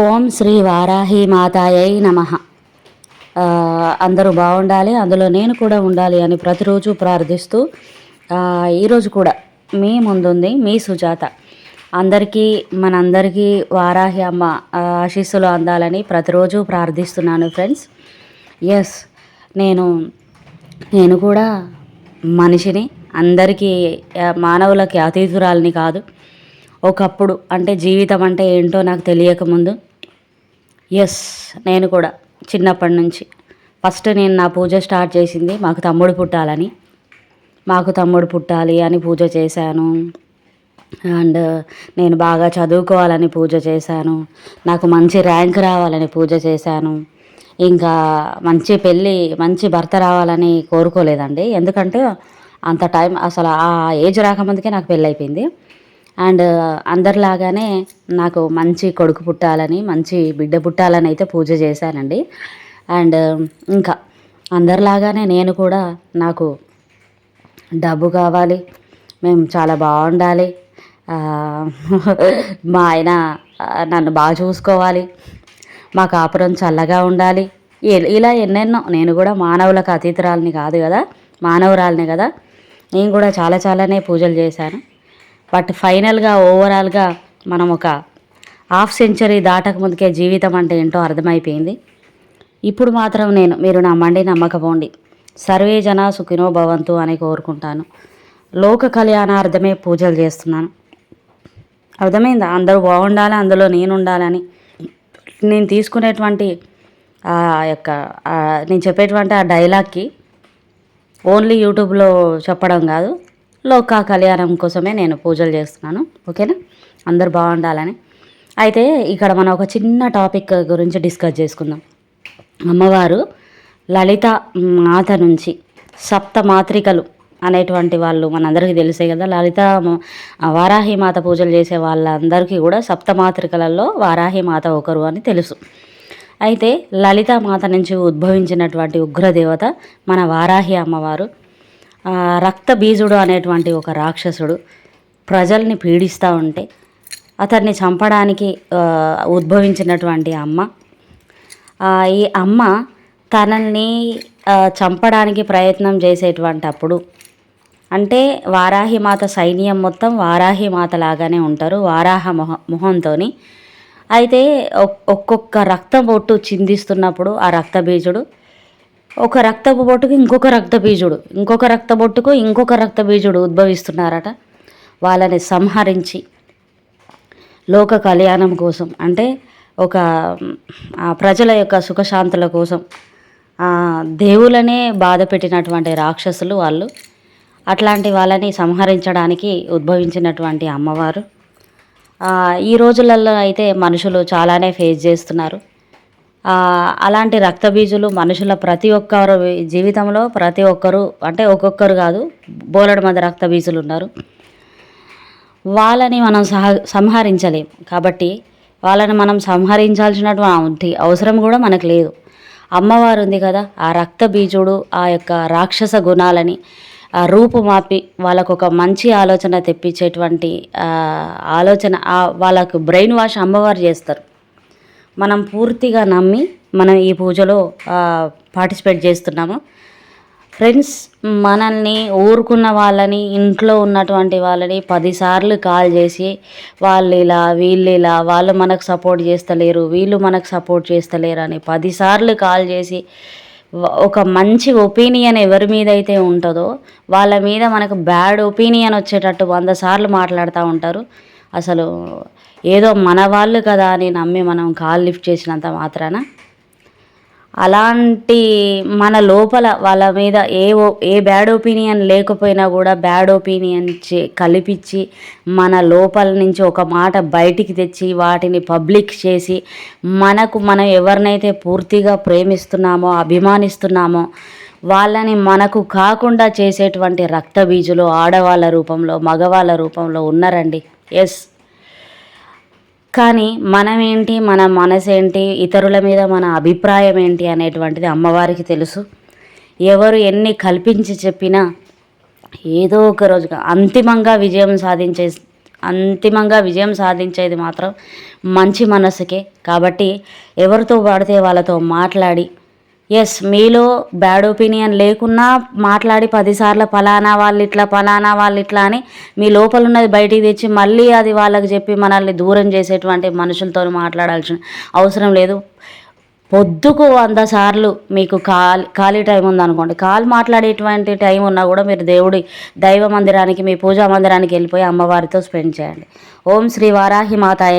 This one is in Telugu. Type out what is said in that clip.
ఓం శ్రీ వారాహి మాతాయై నమ. అందరూ బాగుండాలి అందులో నేను కూడా ఉండాలి అని ప్రతిరోజు ప్రార్థిస్తూ ఈరోజు కూడా మీ ముందుంది మీ సుజాత. అందరికీ మనందరికీ వారాహి అమ్మ ఆశీస్సులు అందాలని ప్రతిరోజు ప్రార్థిస్తున్నాను ఫ్రెండ్స్. ఎస్ నేను నేను కూడా మనిషిని అందరికీ మానవులకి అతీతురాలని కాదు. ఒకప్పుడు అంటే జీవితం అంటే ఏంటో నాకు తెలియకముందు ఎస్ నేను కూడా చిన్నప్పటి నుంచి. ఫస్ట్ నేను నా పూజ స్టార్ట్ చేసింది మాకు తమ్ముడు పుట్టాలని. మాకు తమ్ముడు పుట్టాలి అని పూజ చేశాను. అండ్ నేను బాగా చదువుకోవాలని పూజ చేశాను. నాకు మంచి ర్యాంక్ రావాలని పూజ చేశాను. ఇంకా మంచి పెళ్ళి మంచి భర్త రావాలని కోరుకోలేదండి. ఎందుకంటే అంత టైం అసలు ఆ ఏజ్ రాకముందుకే నాకు పెళ్ళి అయిపోయింది అండ్ అందరిలాగానే నాకు మంచి కొడుకు పుట్టాలని మంచి బిడ్డ పుట్టాలని అయితే పూజ చేశానండి. అండ్ ఇంకా అందరిలాగానే నేను కూడా నాకు డబ్బు కావాలి మేము చాలా బాగుండాలి మా ఆయన నన్ను బాగా చూసుకోవాలి మా కాపురం చల్లగా ఉండాలి. ఇలా ఎన్నెన్నో నేను కూడా మానవులకు అతీతురాలని కాదు కదా మానవురాలిని కదా నేను కూడా చాలా చాలానే పూజలు చేశాను. బట్ ఫైనల్గా ఓవరాల్గా మనం ఒక హాఫ్ సెంచరీ దాటక ముందుకే జీవితం అంటే ఏంటో అర్థమైపోయింది. ఇప్పుడు మాత్రం నేను మీరు నమ్మండి నమ్మకపోండి. సర్వే జన సుఖినో భవంతు అని కోరుకుంటాను. లోక కళ్యాణార్థమే పూజలు చేస్తున్నాను. అర్థమైందా? అందరూ బాగుండాలి అందులో నేను ఉండాలని. నేను తీసుకునేటువంటి ఆ యొక్క నేను చెప్పేటువంటి ఆ డైలాగ్కి ఓన్లీ యూట్యూబ్లో చెప్పడం కాదు. లోక కళ్యాణం కోసమే నేను పూజలు చేస్తున్నాను. ఓకేనా? అందరు బాగుండాలని. అయితే ఇక్కడ మనం ఒక చిన్న టాపిక్ గురించి డిస్కస్ చేసుకుందాం. అమ్మవారు లలిత మాత నుంచి సప్త మాత్రికలు అనేటువంటి వాళ్ళు మనందరికీ తెలిసే కదా. లలిత వారాహి మాత పూజలు చేసే వాళ్ళందరికీ కూడా సప్త మాత్రికలలో వారాహి మాత ఒకరు అని తెలుసు. అయితే లలిత మాత నుంచి ఉద్భవించినటువంటి ఉగ్రదేవత మన వారాహి అమ్మవారు. రక్త బీజుడు అనేటువంటి ఒక రాక్షసుడు ప్రజల్ని పీడిస్తూ ఉంటే అతన్ని చంపడానికి ఉద్భవించినటువంటి అమ్మ. ఈ అమ్మ తనని చంపడానికి ప్రయత్నం చేసేటువంటి అప్పుడు అంటే వారాహి మాత సైన్యం మొత్తం వారాహి మాత లాగానే ఉంటారు వారాహ మొహ మొహంతో అయితే ఒక్కొక్క రక్తం ఒట్టు చిందిస్తున్నప్పుడు ఆ రక్త బీజుడు ఒక రక్తపు బొట్టుకు ఇంకొక రక్త బీజుడు. ఇంకొక రక్త బొట్టుకు ఇంకొక రక్త బీజుడు ఉద్భవిస్తున్నారట. వాళ్ళని సంహరించి లోక కళ్యాణం కోసం అంటే ఒక ప్రజల యొక్క సుఖశాంతుల కోసం దేవులనే బాధ పెట్టినటువంటి రాక్షసులు వాళ్ళు. అట్లాంటి వాళ్ళని సంహరించడానికి ఉద్భవించినటువంటి అమ్మవారు. ఈ రోజులలో అయితే మనుషులు చాలానే ఫేస్ చేస్తున్నారు. అలాంటి రక్తబీజులు మనుషుల ప్రతి ఒక్కరు జీవితంలో ప్రతి ఒక్కరు అంటే ఒక్కొక్కరు కాదు బోలెడు మంది రక్తబీజులు ఉన్నారు. వాళ్ళని మనం సహ సంహరించలేం. కాబట్టి వాళ్ళని మనం సంహరించాల్సినటువంటి అవసరం కూడా మనకు లేదు. అమ్మవారు ఉంది కదా ఆ రక్త బీజుడు ఆ యొక్క రాక్షస గుణాలని ఆ రూపుమాపి వాళ్ళకు ఒక మంచి ఆలోచన తెప్పించేటువంటి ఆలోచన వాళ్ళకు బ్రెయిన్ వాష్ అమ్మవారు చేస్తారు. మనం పూర్తిగా నమ్మి మనం ఈ పూజలో పార్టిసిపేట్ చేస్తున్నాము. ఫ్రెండ్స్ మనల్ని ఊరుకున్న వాళ్ళని ఇంట్లో ఉన్నటువంటి వాళ్ళని పదిసార్లు కాల్ చేసి వాళ్ళు ఇలా వీళ్ళు ఇలా వాళ్ళు మనకు సపోర్ట్ చేస్తలేరు వీళ్ళు మనకు సపోర్ట్ చేస్తలేరు అని పదిసార్లు కాల్ చేసి ఒక మంచి ఒపీనియన్ ఎవరి మీద అయితే ఉంటుందో వాళ్ళ మీద మనకు బ్యాడ్ ఒపీనియన్ వచ్చేటట్టు వంద సార్లు మాట్లాడుతూ ఉంటారు. అసలు ఏదో మన వాళ్ళు కదా అని నమ్మి మనం కాల్ లిఫ్ట్ చేసినంత మాత్రాన అలాంటి మన లోపల వాళ్ళ మీద ఏ ఓ- ఏ బ్యాడ్ ఒపీనియన్ లేకపోయినా కూడా బ్యాడ్ ఒపీనియన్ చే కల్పించి మన లోపల నుంచి ఒక మాట బయటికి తెచ్చి వాటిని పబ్లిక్ చేసి మనకు మనం ఎవరినైతే పూర్తిగా ప్రేమిస్తున్నామో అభిమానిస్తున్నామో వాళ్ళని మనకు కాకుండా చేసేటువంటి రక్తబీజులు ఆడవాళ్ళ రూపంలో మగవాళ్ళ రూపంలో ఉన్నారండి. ఎస్ కానీ మనమేంటి మన మనసేంటి ఇతరుల మీద మన అభిప్రాయం ఏంటి అనేటువంటిది అమ్మవారికి తెలుసు. ఎవరు ఎన్ని కల్పించి చెప్పినా ఏదో ఒక రోజుగా అంతిమంగా విజయం సాధించే అంతిమంగా విజయం సాధించేది మాత్రం మంచి మనసుకే. కాబట్టి ఎవరితో పడితే వాళ్ళతో మాట్లాడి ఎస్ మీలో బ్యాడ్ ఒపీనియన్ లేకున్నా మాట్లాడి పదిసార్లు ఫలానా వాళ్ళు ఇట్లా ఫలానా వాళ్ళు ఇట్లా అని మీ లోపల ఉన్నది బయటికి తెచ్చి మళ్ళీ అది వాళ్ళకి చెప్పి మనల్ని దూరం చేసేటువంటి మనుషులతో మాట్లాడాల్సిన అవసరం లేదు. పొద్దుకు వంద సార్లు మీకు ఖాళీ ఖాళీ టైం ఉందనుకోండి. కాల్ మాట్లాడేటువంటి టైం ఉన్నా కూడా మీరు దేవుడి దైవ మందిరానికి మీ పూజా మందిరానికి వెళ్ళిపోయి అమ్మవారితో స్పెండ్ చేయండి. ఓం శ్రీ వారాహి మాతాయ